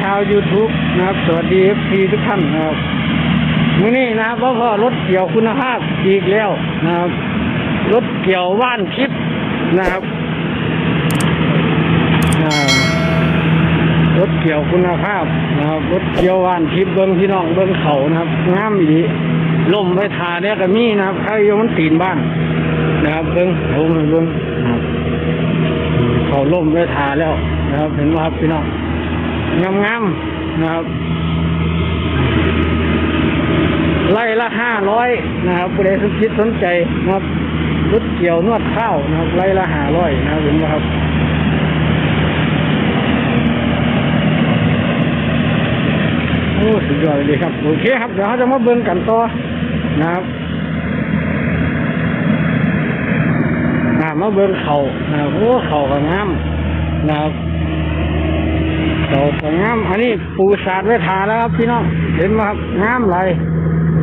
ชาวยูทูบนะครับ สวัสดีเอฟซีทุกท่านนะครับมื้อนี้นะครับพ่อพ่อรถเกี่ยวคุณภาพอีกแล้วนะครับรถเกี่ยวว่านทิพนะครับรถเกี่ยวคุณภาพนะครับรถเกี่ยวว่านทิพเบิ้งพี่น้องเบิ้งเขานะครับงามอีล่มไปทาเนี่ยก็มีนะครับใครโยมันตีนบ้านนะครับเบิ้งโอ้ยเบิ้งเขาล่มด้วยทาแล้วนะครับเห็นไหมครับพี่น้อง งามๆนะครับไล่ละห้าร้อยนะครับผู้ใดสนจิตสนใจนะครับรถเกี่ยวนวดข้าวนะครับไล่ละห้าร้อยนะครับเห็นไหมครับโอ้สุดยอดเลยครับ โอเคครับ เดี๋ยวเขาจะมาเบิ่งกันต่อนะครับมาเบิ่งเขานะครับโอ้เขาก็งามนะครับ เขาก็งาม อันนี้ปูสาดไว้ทาแล้วครับพี่น้อง เห็นไหมครับงามไร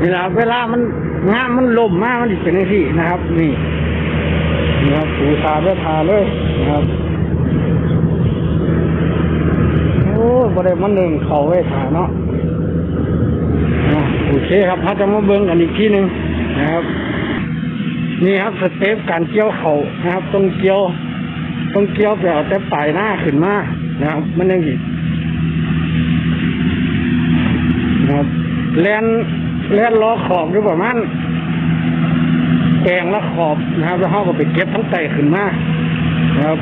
เวลาเวลามันงามมันล่มมากมันเป็นอย่างที่นะครับ นี่นะครับปูสาดไว้ทาเลยนะครับ โอ้บ่ได้มันหนึ่งเขาไว้ทาเนาะโอเคครับเขาจะมาเบิ่งกันอีกทีหนึ่งนะครับ นี่ครับสเต็ปการเกี่ยวเขานะครับต้องเกี่ยวต้องเกี่ยวไปเอาแต่ปลายหน้าขึ้นมานะครับ มันยังอีกนะครับ แลนแลนล้อขอบหรือประมาณแปลงละขอบนะครับ แล้วเขาก็ไปเก็บทั้งไตขึ้นมานะครับ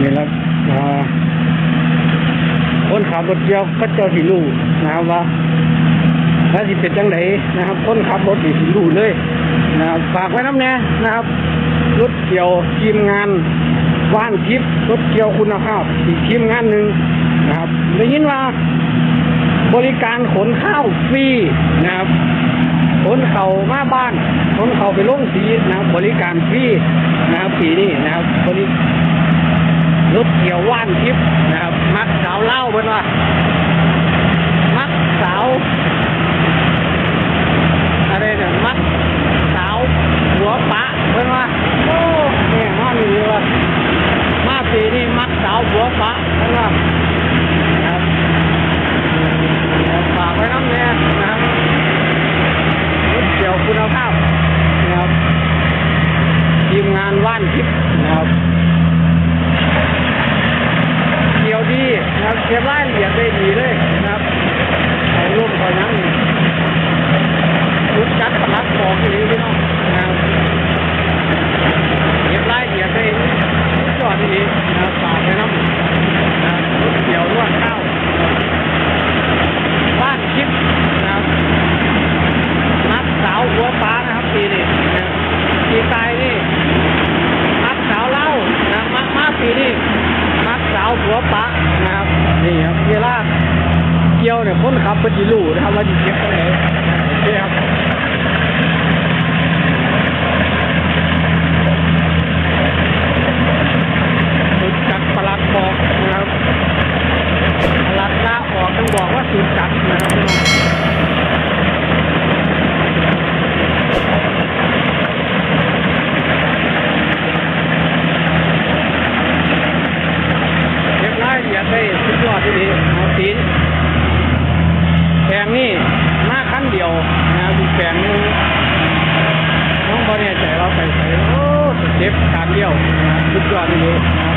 นี่แหละอ่าคนขับรถเกี่ยวก็เจ้าที่รู้นะครับว่าถ้าสิเป็นจังไดนะครับ คนขับรถนี่สิรู้เลยนะครับฝากไว้น้ำแน่นะครับรถเกี่ยวทีมงานว่านทิพย์รถเกี่ยวคุณภาพอีกทีมงานหนึ่งนะครับได้ยินว่า บริการขนข้าวฟรีนะครับ ขนเข่ามาบ้าน ขนเข่าไปลงสีนะครับ บริการฟรีนะครับปีนี้นะครับบริรถเกี่ยวว่านทิพย์นะครับมักสาวเล่าเพิ่นว่า มักสาว อะไรเนี่ยมักสาวหัวปะเพิ่นว่าโอ้แม่มานี่เลยว่ามาปีนี้มักสาวหัวปะเพิ่นว่าครับฝากไว้น้ำแน่นะครับรถเกี่ยวคุณภาพนะครับทีมงานว่านทิพย์นะครับเกี่ยวดีนะครับเก็บรายละเอียดได้ดีเลยนะครับเอาร่วมกันนั้น รุดจัดพลักบอกอยู่นี่พี่น้องนะครับเก็บรายละเอียดได้จอดดีนะครับฝากไว้น้ำนะครับรถเกี่ยวนวดข้าวบ้านคิดนะครับนัดสาวหัวฟ้านะครับปีนี้นะครับปีกายนี่มักสาวเล่านะมักมาปีนี้มักสาวหัวปะนะครับนี่ครับเวลาเกี่ยวเนี่ยคนขับเป็นจิรูนะครับว่าจะเก็บตรงไหนโอเคครับ สุดจัดประหลัดบอกนะครับประหลัดละออกต้องบอกว่าสุดจัดนะครับพี่น้องเรียบร้อยเดียดได้สุดยอดที่ดีเอาตีนแปลงนี่มาขั้นเดียวนะครับอีกแปลงหนึงน้องบอเนี่ยใจเราไปใส่โอ้สเต็ ปก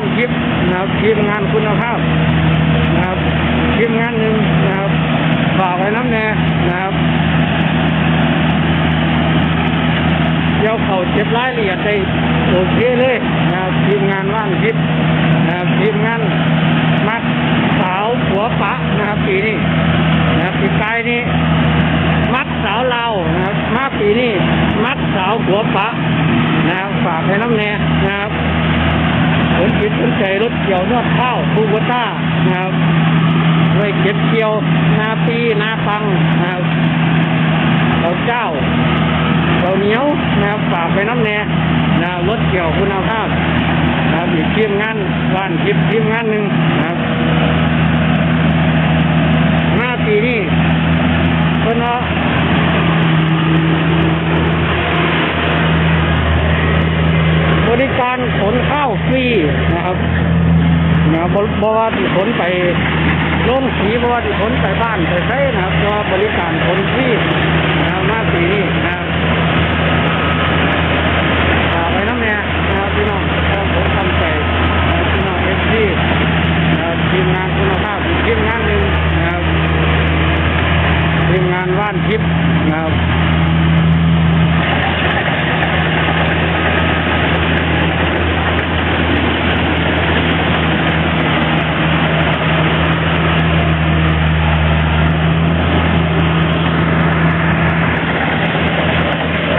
านะครับทีมงานคุณภาพนะครับทีมงานหนึ่งนะครับฝากไว้น้ำแน่นะครับเดี๋ยวเขาเจ็บรายละเอียดได้โอเคเลยนะครับทีมงานว่านคิดนะครับทีมงานมัดสาวหัวปะนะครับปีนี้นะครับปีกายนี้มัดสาวเรานะครับมาปีนี้มัดสาวหัวปะนะครับฝากให้น้ำแน่นะครับ สนจิตสนใจรถเกี่ยวนวดข้าวคูวต้านะครับไว้เก็บเกี่ยวนาปีนาปังนะครับเราเจ้าเราเหนียวนะครับฝากไปน้ำแน่นะรถเกี่ยวคุณภาพนะครับอีกทีมงานบ้านทิพย์ทีมงานหนึ่งนะครับหน้าปีนี้เพิ่นว่า บริการขนข้าวฟรีนะครับนะ บบ่ว่าที่ขนไปลงสีบ่ว่าที่ขนไปบ้านไปใช้นะครับเพื่อบริการขนฟรีนะมาปีนี้นะครับฝากไว้น้ำเนี่ยนะครับพี่น้องครับผมทำใจนะครับพี่น้องเอฟซีนะครับทีมงานคุณภาพอีกทีมงานหนึ่งนะครับทีมงานว่านทิพย์นะครับ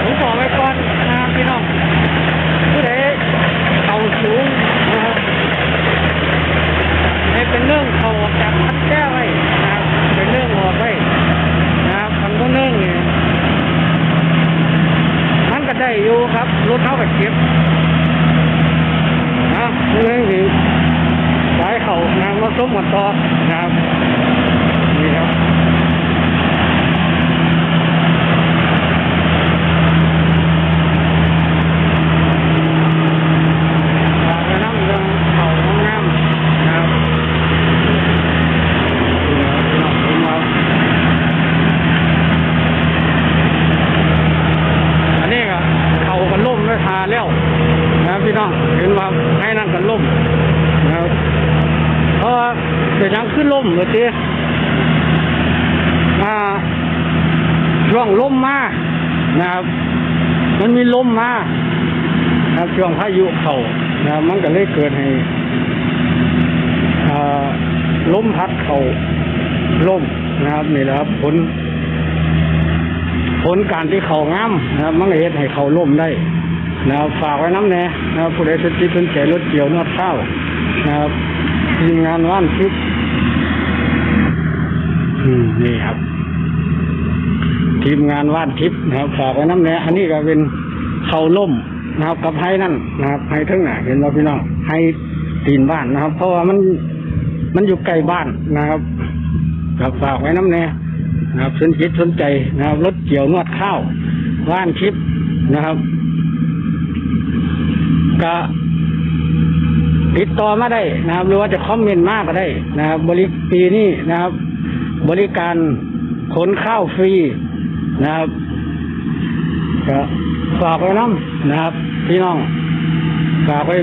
ผมบอกไว้ก่อนนะครับพี่น้องผู้ใดเอาสูงนะครับให้เป็นเรื่องเอาออกจากพัดแก้ไว้นะครับเป็นเรื่องออกไว้นะครับคันพวกเรื่องนี่มันก็ได้อยู่ค รถเข้าไปเก็บนะเรื่องนี้สายเขานะครับมาส้มกันต่อนะครับนี่ครับ ฝากไว้น้ำเรื่องเขาห้องน้ำนะครับเดี๋ยวเราผมเอาอันนี้ก็เขากันล่มด้วยทาแล้วนะครับพี่น้องเห็นว่าให้นั่นกันล่มนะครับเพราะว่าเดี๋ยวยังขึ้นล่ มเลยทีอ่า ช่วงลมมานะครับ มันมีลมมานะครับช่วงพายุเขานะครับมันก็เลยเกิดให้ลมพัดเขาลมนะครับนี่แหละครับผล ผลการที่เขางามนะครับ มันเฮ็ดให้เขาล่มได้นะครับฝากไว้น้ำแน่นะครับผู้ใดสนใจสนใจรถเกี่ยวนวดข้าวนะครับทีมงานว่านคลิป อืมนี่ครับ ทีมงานวานทิพย์นะครับฝากไว้น้ำแน่อันนี้ก็เป็นเขาล่มนะครับ กับไห้นั่นนะครับไห้ทั้งหนาเห็นว่าพี่น้องไห้ตีนบ้านนะครับ เพราะว่ามันมันอยู่ใกล้บ้านนะครับครับฝากไว้น้ำแน่นะครับสนจิตสนใจนะครับรถเกี่ยวนวดข้าวว่านทิพย์นะครับก็ติดต่อมาได้นะครับ หรือว่าจะคอมเมนต์มากก็ได้นะครับ บริปีนี้นะครับ บริการขนข้าวฟรีนะครับก็ฝากไว้น้ำนะครับ พี่น้องฝากไว้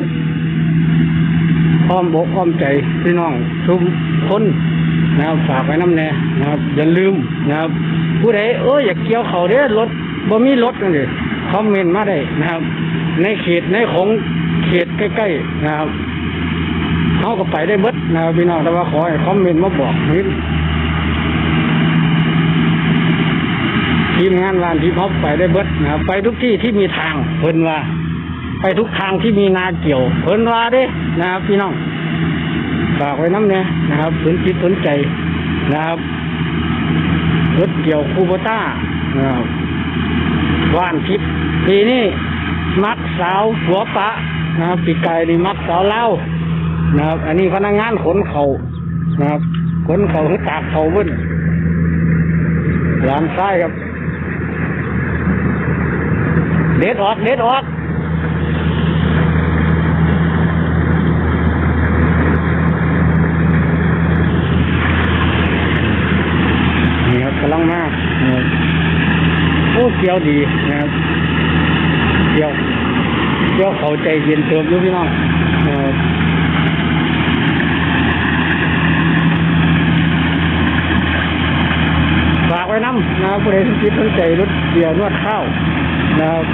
พร้อมบอกพร้อมใจพี่น้องทุกคนนะครับฝากไว้น้ำแน่นะครับ อย่าลืมนะครับ ผู้ใดเอออยากเกี่ยวเขาเด้รถบ่มีรถนั่นเลยคอมเมนต์มาได้นะครับ ในเขตในของเขตใกล้ๆนะครับเขาก็ไปได้เบิดนะครับพี่น้องแต่ว่าขอให้คอมเมนต์มาบอกนิด ทีมงานวานที่พบไปได้เบิดนะครับไปทุกที่ที่มีทางเพิ่นว่า ไปทุกทางที่มีนาเกี่ยว เพิ่นว่าเด้นะครับพี่น้องฝากไว้น้ำเนี่ยนะครับสนจิตสนใจนะครับรถเกี่ยวคูโบต้านะครับว่านทิพย์ปีนี้มักสาวหัวปะนะครับปีไก่นี่มักสาวเล่านะครับ อันนี้พนักงานขนเขานะครับขนเขาคือตากเขาเบิ้นหลานซ้ครับ เน็ตออกเน็ตออกนี่ครับกำลังมากโอ้เกี่ยวดีนะครับเกี่ยวเกี่ยวเขาใจเย็นเติมด้วยพี่น้องฝากไว้น้ำนะครับผู้ใดสนใจสนใจรถเดียวนวดข้าวนะครับ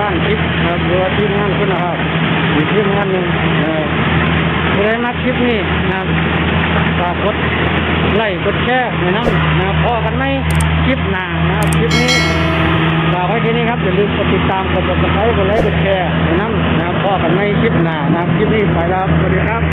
บ้านคลิปครับหรือว่าทีมงานคุณภาพอีกทีมงานหนึ่งนะครับผู้ใดมักคลิปนี้นะครับฝากกดไลค์กดแชร์ในน้ำนะพอกันไหมคลิปหน้านะครับคลิปนี้ฝากไว้ที่นี่ครับอย่าลืมกดติดตามกดติดตามกดไลค์กดแชร์ในน้ำนะพอกันไหมคลิปหน้านะครับคลิปนี้ไปแล้วสวัสดีครับ